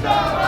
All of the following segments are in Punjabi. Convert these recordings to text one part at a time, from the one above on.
Stop!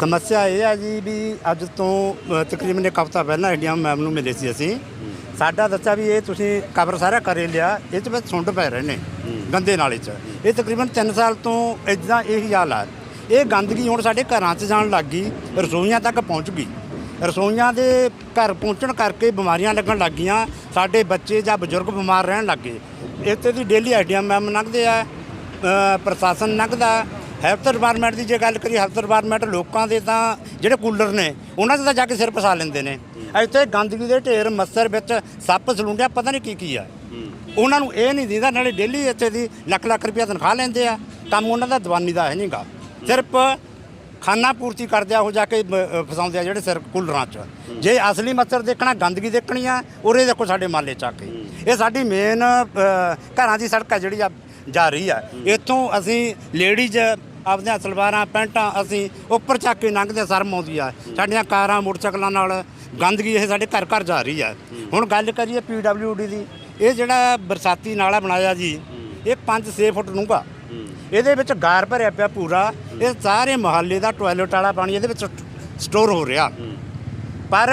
ਸਮੱਸਿਆ ਇਹ ਹੈ ਜੀ ਵੀ ਅੱਜ ਤੋਂ ਅ, ਤਕਰੀਬਨ ਇੱਕ ਹਫ਼ਤਾ ਪਹਿਲਾਂ ਇੰਡੀਆ ਮੈਮ ਨੂੰ ਮਿਲੇ ਸੀ ਅਸੀਂ। ਸਾਡਾ ਦੱਸਿਆ ਵੀ ਇਹ ਤੁਸੀਂ ਕਵਰ ਸਾਰਾ ਕਰੇ ਲਿਆ ਇਹ ਚ ਬਸ ਸੁੰਡ ਪੈ ਰਹੇ ਨੇ ਗੰਦੇ ਨਾਲੇ ਚ। ਇਹ ਤਕਰੀਬਨ 3 ਸਾਲ ਤੋਂ ਇਦਾਂ ਇਹੀ ਹਾਲ ਆ। ਇਹ ਗੰਦਗੀ ਹੁਣ ਸਾਡੇ ਘਰਾਂ 'ਚ ਜਾਣ ਲੱਗ ਗਈ, ਰਸੋਈਆਂ ਤੱਕ ਪਹੁੰਚ ਗਈ। ਰਸੋਈਆਂ ਦੇ ਘਰ ਪਹੁੰਚਣ ਕਰਕੇ ਬਿਮਾਰੀਆਂ ਲੱਗਣ ਲੱਗ ਗਈਆਂ, ਸਾਡੇ ਬੱਚੇ ਜਾਂ ਬਜ਼ੁਰਗ ਬਿਮਾਰ ਰਹਿਣ ਲੱਗ ਗਏ। ਇੱਥੇ ਦੀ ਡੇਲੀ ਆਈਡੀਆ ਮੈਮ ਲੰਘਦੇ ਆ ਪ੍ਰਸ਼ਾਸਨ ਲੰਘਦਾ, ਹੈਲਥ ਡਿਪਾਰਟਮੈਂਟ ਦੀ ਜੇ ਗੱਲ ਕਰੀ ਹੈਲਥ ਡਿਪਾਰਟਮੈਂਟ ਲੋਕਾਂ ਦੇ ਤਾਂ ਜਿਹੜੇ ਕੂਲਰ ਨੇ, ਉਹਨਾਂ 'ਚ ਤਾਂ ਜਾ ਕੇ ਸਿਰ ਫਸਾ ਲੈਂਦੇ ਨੇ। ਇੱਥੇ ਗੰਦਗੀ ਦੇ ਢੇਰ ਮੱਸਰ ਵਿੱਚ ਸੱਪ ਸਲੂੰਡਿਆ, ਪਤਾ ਨਹੀਂ ਕੀ ਕੀ ਆ। ਉਹਨਾਂ ਨੂੰ ਇਹ ਨਹੀਂ ਦਿੰਦਾ, ਨਾਲੇ ਡੇਲੀ ਇੱਥੇ ਦੀ ਲੱਖ ਲੱਖ ਰੁਪਇਆ ਤਨਖਾਹ ਲੈਂਦੇ ਆ। ਕੰਮ ਉਹਨਾਂ ਦਾ ਦੀਵਾਨੀ ਦਾ ਹੈ ਨਹੀਂਗਾ ਸਿਰਫ ਖਾਨਾ ਪੂਰਤੀ ਕਰਦੇ ਆ ਉਹ ਜਾ ਕੇ ਅ, ਫਸਾਉਂਦੇ ਆ ਜਿਹੜੇ ਸਿਰ ਕੂਲਰਾਂ 'ਚ। ਜੇ ਅਸਲੀ ਮੱਛਰ ਦੇਖਣਾ ਗੰਦਗੀ ਦੇਖਣੀ ਆ ਉਰੇ ਦੇਖੋ ਸਾਡੇ ਮਾਲੇ ਚ ਆ ਕੇ ਇਹ ਸਾਡੀ ਮੇਨ ਘਰਾਂ ਦੀ ਸੜਕ ਆ ਜਿਹੜੀ ਆ ਜਾ ਰਹੀ ਆ। ਇੱਥੋਂ ਅਸੀਂ ਲੇਡੀਜ਼ ਆਪਦੀਆਂ ਸਲਵਾਰਾਂ ਪੈਂਟਾਂ ਅਸੀਂ ਉੱਪਰ ਚੱਕ ਕੇ ਲੰਘਦੇ ਸ਼ਰਮ ਆਉਂਦੀ ਆ। ਸਾਡੀਆਂ ਕਾਰਾਂ ਮੋਟਰਸਾਈਕਲਾਂ ਨਾਲ ਗੰਦਗੀ ਇਹ ਸਾਡੇ ਘਰ ਘਰ ਜਾ ਰਹੀ ਆ। ਹੁਣ ਗੱਲ ਕਰੀਏ ਪੀਡਬਲਯੂਡੀ ਦੀ ਇਹ ਜਿਹੜਾ ਬਰਸਾਤੀ ਨਾਲਾ ਬਣਾਇਆ ਜੀ ਇਹ 5-6 ਫੁੱਟ ਡੂੰਘਾ ਇਹਦੇ ਵਿੱਚ ਗਾਰ ਭਰਿਆ ਪਿਆ ਪੂਰਾ। ਇਹ ਸਾਰੇ ਮੁਹੱਲੇ ਦਾ ਟਾਇਲਟ ਵਾਲਾ ਪਾਣੀ ਇਹਦੇ ਵਿੱਚ ਸਟੋਰ ਹੋ ਰਿਹਾ। ਪਰ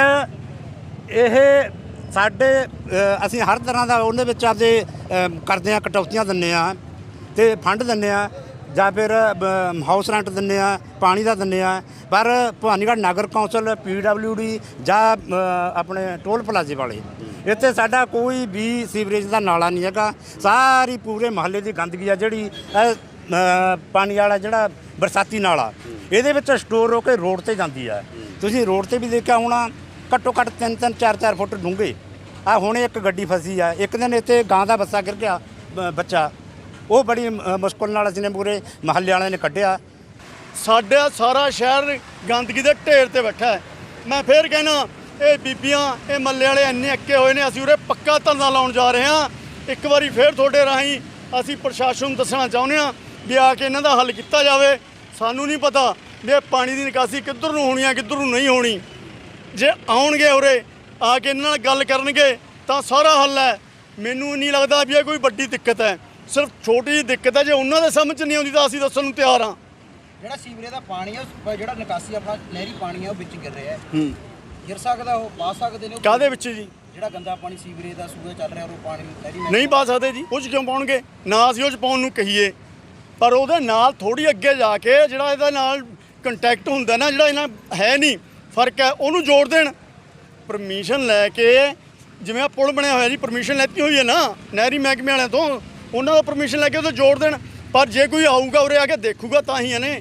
ਇਹ ਸਾਡੇ ਅਸੀਂ ਹਰ ਤਰ੍ਹਾਂ ਦਾ ਉਹਦੇ ਵਿੱਚ ਆਪਦੇ ਕਰਦੇ ਆ ਕਟੌਤੀਆਂ ਦਿੰਨੇ ਆ ਤੇ ਫੰਡ ਦਿੰਨੇ ਆ ਜਾਂ ਫਿਰ ਹਾਊਸ ਰੈਂਟ ਦਿੰਨੇ ਆ ਪਾਣੀ ਦਾ ਦਿੰਨੇ ਆ ਪਰ ਭਵਾਨੀਗੜ੍ਹ ਨਗਰ ਕੌਂਸਲ ਪੀਡਬਲਯੂਡੀ ਜਾਂ ਆਪਣੇ ਟੋਲ ਪਲਾਜ਼ੇ ਵਾਲੇ, ਇੱਥੇ ਸਾਡਾ ਕੋਈ ਵੀ ਸੀਵਰੇਜ ਦਾ ਨਾਲਾ ਨਹੀਂ ਹੈਗਾ। ਸਾਰੀ ਪੂਰੇ ਮਹੱਲੇ ਦੀ ਗੰਦਗੀ ਆ ਜਿਹੜੀ ਪਾਣੀ ਵਾਲਾ ਜਿਹੜਾ ਬਰਸਾਤੀ ਨਾਲਾ ਇਹਦੇ ਵਿੱਚ ਸਟੋਰ ਹੋ ਕੇ ਰੋਡ ਤੇ ਜਾਂਦੀ ਆ। ਤੁਸੀਂ ਰੋਡ ਤੇ ਵੀ ਦੇਖਿਆ ਹੋਣਾ ਘੱਟੋ ਘੱਟ 3 3 4 4 ਫੁੱਟ ਡੂੰਘੇ। ਆ ਹੁਣ ਇੱਕ ਗੱਡੀ ਫਸੀ ਆ। ਇੱਕ ਦਿਨ ਇੱਥੇ ਗਾਂ ਦਾ ਬੱਸਾ ਗਿਰ ਗਿਆ ਬੱਚਾ। ਉਹ ਬੜੀ ਮੁਸ਼ਕਲ ਨਾਲ ਅਸੀਂ ਨੇ ਪੂਰੇ ਮਹੱਲੇ ਵਾਲਿਆਂ ਨੇ ਕੱਢਿਆ। ਸਾਡਾ ਸਾਰਾ ਸ਼ਹਿਰ ਗੰਦਗੀ ਦੇ ਢੇਰ ਤੇ ਬੈਠਾ ਹੈ। ਮੈਂ ਫੇਰ ਕਹਿਣਾ ਇਹ ਬੀਬੀਆਂ ਇਹ ਮੱਲੇ ਵਾਲੇ ਇੰਨੇ ਅੱਕੇ ਹੋਏ ਨੇ ਅਸੀਂ ਉਰੇ ਪੱਕਾ ਧਰਨਾ ਲਾਉਣ ਜਾ ਰਹੇ ਹਾਂ। ਇੱਕ ਵਾਰੀ ਫੇਰ ਤੁਹਾਡੇ ਰਾਹੀਂ ਅਸੀਂ ਪ੍ਰਸ਼ਾਸਨ ਨੂੰ ਦੱਸਣਾ ਚਾਹੁੰਦੇ ਹਾਂ ਵੀ ਆ ਕੇ ਇਹਨਾਂ ਦਾ ਹੱਲ ਕੀਤਾ ਜਾਵੇ ਸਾਨੂੰ ਨਹੀਂ ਪਤਾ ਵੀ ਇਹ ਪਾਣੀ ਦੀ ਨਿਕਾਸੀ ਕਿੱਧਰ ਨੂੰ ਹੋਣੀ ਆ ਕਿੱਧਰ ਨੂੰ ਨਹੀਂ ਹੋਣੀ। ਜੇ ਆਉਣਗੇ ਉਰੇ ਆ ਕੇ ਇਹਨਾਂ ਨਾਲ ਗੱਲ ਕਰਨਗੇ ਤਾਂ ਸਾਰਾ ਹੱਲ ਹੈ। ਮੈਨੂੰ ਨਹੀਂ ਲੱਗਦਾ ਵੀ ਇਹ ਕੋਈ ਵੱਡੀ ਦਿੱਕਤ ਹੈ। ਸਿਰਫ ਛੋਟੀ ਜਿਹੀ ਦਿੱਕਤ ਹੈ ਜੇ ਉਹਨਾਂ ਦੇ ਸਮਝ ਨਹੀਂ ਆਉਂਦੀ ਤਾਂ ਅਸੀਂ ਦੱਸਣ ਨੂੰ ਤਿਆਰ ਹਾਂ। ਜਿਹੜਾ ਸੀਵਰੇਜ ਦਾ ਪਾਣੀ ਹੈ ਜਿਹੜਾ ਨਿਕਾਸੀ ਆਪਣਾ ਨਹਿਰੀ ਪਾਣੀ ਹੈ ਉਹ ਵਿੱਚ ਗਿਰ ਰਿਹਾ ਹੈ। ਗਿਰ ਸਕਦਾ ਉਹ ਪਾ ਸਕਦੇ ਨੇ ਕਾਦੇ ਵਿੱਚ ਜੀ? ਜਿਹੜਾ ਗੰਦਾ ਪਾਣੀ ਸੀਵਰੇਜ ਦਾ ਸੂਆ ਚੱਲ ਰਿਹਾ ਉਹ ਪਾਣੀ ਨਹਿਰੀ ਨਹੀਂ ਪਾ ਸਕਦੇ ਜੀ। ਉਹ 'ਚ ਕਿਉਂ ਪਾਉਣਗੇ? ਨਾ ਅਸੀਂ ਉਹ 'ਚ ਪਾਉਣ ਨੂੰ ਕਹੀਏ। ਪਰ ਉਹਦੇ ਨਾਲ ਥੋੜੀ ਅੱਗੇ ਜਾ ਕੇ ਜਿਹੜਾ ਇਹਦੇ ਨਾਲ ਕੰਟੈਕਟ ਹੁੰਦਾ ਨਾ, ਜਿਹੜਾ ਇਹਨਾਂ ਹੈ ਨਹੀਂ, ਫ਼ਰਕ ਹੈ, ਉਹਨੂੰ ਜੋੜ ਦੇਣ। ਪਰਮਿਸ਼ਨ ਲੈ ਕੇ, ਜਿਵੇਂ ਆ ਪੁਲ ਬਣਿਆ ਹੋਇਆ ਜੀ ਪਰਮਿਸ਼ਨ ਲੈਤੀ ਹੋਈ ਹੈ ਨਾ, ਨਹਿਰੀ ਮਹਿਕਮੇ ਵਾਲਿਆਂ ਤੋਂ, ਉਹਨਾਂ ਦਾ ਪਰਮਿਸ਼ਨ ਲੈ ਕੇ ਉਹਦੇ ਜੋੜ ਦੇਣ। ਪਰ ਜੇ ਕੋਈ ਆਊਗਾ ਉਰੇ ਆ ਕੇ ਦੇਖੂਗਾ ਤਾਂ ਹੀ ਇਹਨੇ